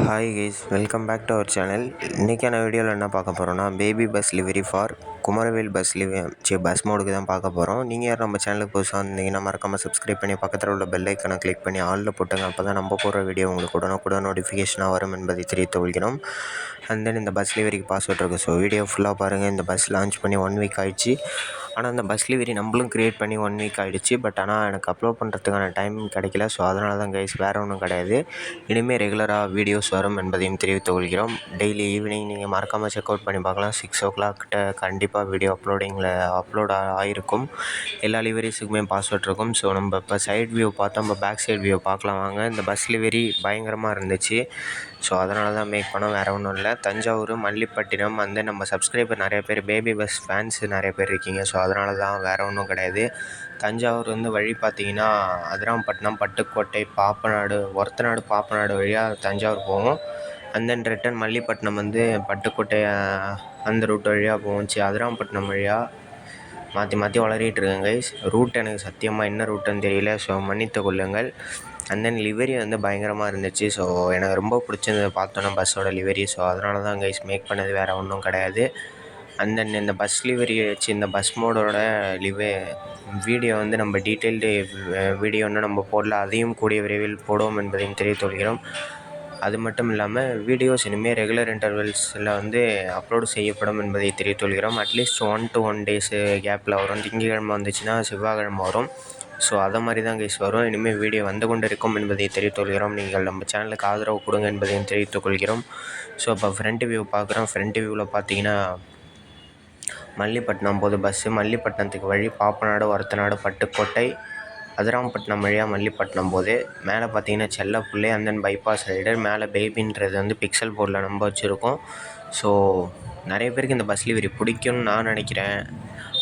Hi guys welcome back to our channel இன்றைக்கான வீடியோவில் என்ன பார்க்க போகிறோன்னா baby bus livery for Kumaravel bus livery bus மோடுக்கு தான் பார்க்க போகிறோம் நீங்கள் யார் நம்ம சேனலுக்கு புதுசாக வந்தீங்கன்னா மறக்காமல் சப்ஸ்கிரைப் பண்ணி பக்கத்தில் உள்ள பெல் ஐக்கனை கிளிக் பண்ணி ஆளில் போட்டுங்க. அப்போ தான் நம்ம போடுற வீடியோ உங்களுக்கு உடனுக்குடன் நோட்டிஃபிகேஷனாக வரும் என்பதை தெரிவித்து கொள்கிறோம். அண்ட் தென் இந்த பஸ் லிவரிக்கு பாஸ்வேர்ட் இருக்குது ஸோ வீடியோ ஃபுல்லாக பாருங்கள் இந்த பஸ் லான்ச் பண்ணி ஒன் வீக் ஆயிடுச்சு. ஆனால் அந்த பஸ் லிவரி நம்மளும் க்ரியேட் பண்ணி ஒன் வீக் ஆகிடுச்சு பட் ஆனால் எனக்கு அப்லோட் பண்ணுறதுக்கான டைம் கிடைக்கல. ஸோ அதனால தான் கைஸ் வேறு ஒன்றும் கிடையாது. இனிமேல் ரெகுலராக வீடியோஸ் வரும் என்பதையும் தெரிவித்துக் கொள்கிறோம். டெய்லி ஈவினிங் நீங்கள் மறக்காமல் செக் அவுட் பண்ணி பார்க்கலாம். சிக்ஸ் ஓ கிட்ட கண்டிப்பாக வீடியோ அப்லோடிங்கில் அப்லோட் ஆகிருக்கும் எல்லா லிவரிஸுக்குமே பாஸ்வேர்ட் இருக்கும். ஸோ நம்ம இப்போ சைட் வியூ பார்த்தா நம்ம பேக் சைட் வியூ பார்க்கலாம். வாங்க இந்த பஸ் லிவரி பயங்கரமாக இருந்துச்சு. ஸோ அதனால தான் மேக் பண்ணோம். வேறு ஒன்றும் இல்லை. தஞ்சாவூர் மல்லிப்பட்டினம் வந்து நம்ம சப்ஸ்கிரைபர் நிறைய பேர் பேபி பஸ் ஃபேன்ஸ் நிறைய பேர் இருக்கீங்க. ஸோ அதனால தான் வேறு ஒன்றும் கிடையாது. தஞ்சாவூர் வந்து வழி பார்த்தீங்கன்னா அதிராம்பட்டினம் பட்டுக்கோட்டை பாப்பநாடு ஒரத்தநாடு பாப்பநாடு வழியாக தஞ்சாவூர் போவோம். அண்ட் தென் ரிட்டன் மல்லிப்பட்டினம் வந்து பட்டுக்கோட்டை அந்த ரூட் வழியாக போவோம். சி அதிராம்பட்டினம் வழியாக மாற்றி மாற்றி வளரிட்டு இருக்கேன் கைஸ் ரூட் எனக்கு சத்தியமாக என்ன ரூட்டுன்னு தெரியல. ஸோ மன்னித்து கொள்ளுங்கள். அண்ட் தென் லிவரி வந்து பயங்கரமாக இருந்துச்சு. ஸோ எனக்கு ரொம்ப பிடிச்சிருந்தது பார்த்தோன்னா பஸ்ஸோட லிவரி ஸோ அதனால தான் கைஸ் மேக் பண்ணது வேறு ஒன்றும் கிடையாது. அண்ட் தென் இந்த பஸ் லிவரி வச்சு இந்த பஸ் மோடோட லிவே வீடியோ வந்து நம்ம டீட்டெயில்டு வீடியோ ஒன்று நம்ம போடல. அதையும் கூடிய விரைவில் போடுவோம் என்பதையும் தெரிவித்துக் அது மட்டும் இல்லாமல் வீடியோஸ் இனிமேல் ரெகுலர் இன்டர்வல்ஸில் வந்து அப்லோடு செய்யப்படும் என்பதை தெரிவித்துக் at least one to one days கேப்பில் வரும். திங்கக்கிழமை வந்துச்சுன்னா செவ்வாய்க்கிழமை வரும். ஸோ அதை மாதிரி தான் கைஸ் வரும். இனிமேல் வீடியோ வந்து கொண்டு இருக்கும் என்பதை தெரிவித்துக்கொள்கிறோம். நீங்கள் நம்ம சேனலுக்கு ஆதரவு கொடுங்க என்பதையும் தெரிவித்துக்கொள்கிறோம். ஸோ இப்போ ஃப்ரண்ட் வியூ பார்க்குறோம். ஃப்ரண்ட் வியூவில் பார்த்தீங்கன்னா மல்லிப்பட்டினம் போது பஸ்ஸு மல்லிப்பட்டினத்துக்கு வழி பாப்பநாடு ஒரத்தநாடு பட்டுக்கோட்டை அதிராம்பட்டினம் வழியாக மல்லிப்பட்டினம் போது மேலே பார்த்தீங்கன்னா Sellappullai and then bypass rider மேலே பேபின்றது வந்து பிக்சல் போர்டில் நம்ம வச்சுருக்கோம். ஸோ நிறைய பேருக்கு இந்த பஸ் லிவரி பிடிக்கும்னு நான் நினைக்கிறேன்.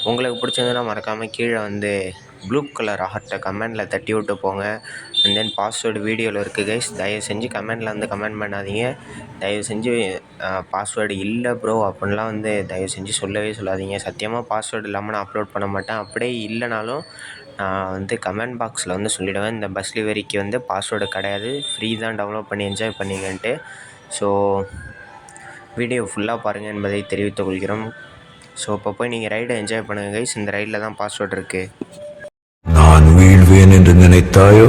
உங்களுக்கு பிடிச்சதுன்னா மறக்காமல் கீழே வந்து ப்ளூ கலர் ஹார்ட்டை கமெண்டில் தட்டி விட்டு போங்க. அண்ட் தென் பாஸ்வேர்டு வீடியோவில் இருக்குது கைஸ் தயவு செஞ்சு கமெண்டில் வந்து கமெண்ட் பண்ணாதீங்க. தயவு செஞ்சு பாஸ்வேர்டு இல்லை ப்ரோ அப்படின்லாம் வந்து தயவு செஞ்சு சொல்லவே சொல்லாதீங்க. சத்தியமாக பாஸ்வேர்டு இல்லாமல் நான் அப்லோட் பண்ண மாட்டேன். அப்படியே இல்லைனாலும் நான் வந்து கமெண்ட் பாக்ஸில் வந்து சொல்லிவிடுவேன் இந்த பஸ் லிவரிக்கு வந்து பாஸ்வேர்டு கிடையாது. ஃப்ரீ தான் டவுன்லோட் பண்ணி என்ஜாய் பண்ணிங்கன்ட்டு ஸோ வீடியோ ஃபுல்லாக பாருங்கள் என்பதை தெரிவித்துக் கொள்கிறோம். ஸோ இப்போ போய் நீங்கள் ரைடை என்ஜாய் பண்ணுங்கள் கைஸ் இந்த ரைடில் தான் பாஸ்வேர்டு இருக்குது என்று நினைத்தாயோ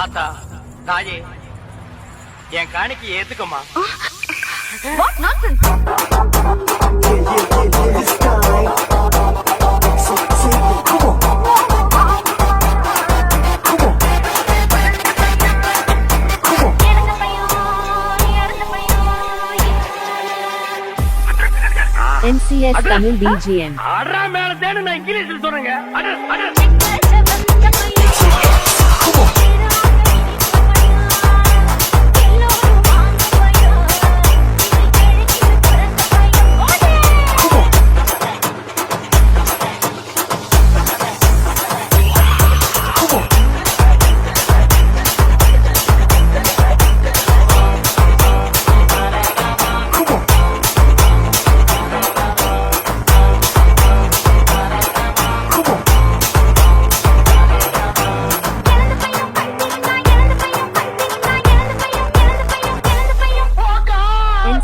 ஆத்தா தாயே என் காணிக்கை ஏத்துக்கம்மா What nonsense! NCS Tamil BGM. அடா மேல தேடு நான் இங்கிலீஷ்ல சொல்றேங்க.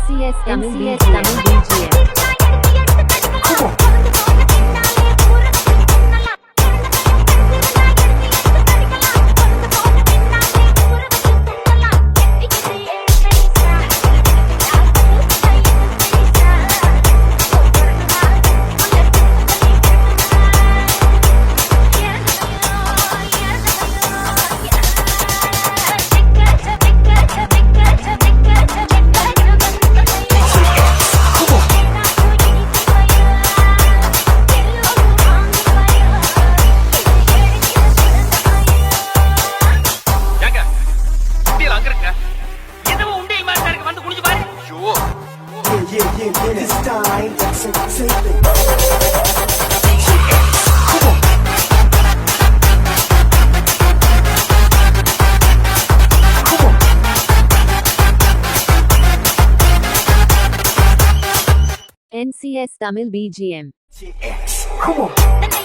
MCS Tamil BGM Tamil BGM. Come on.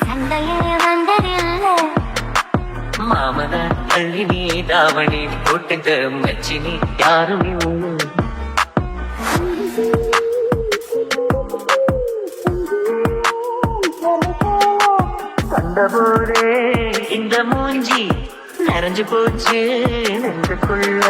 சண்டையே வந்ததில்லை. மாமன அள்ளி நீ தாவணி போட்டுட்டு மச்சினி யாரும் கண்டபோதே இந்த மூஞ்சி நிறைஞ்சு போச்சு நெஞ்சுக்குள்ள.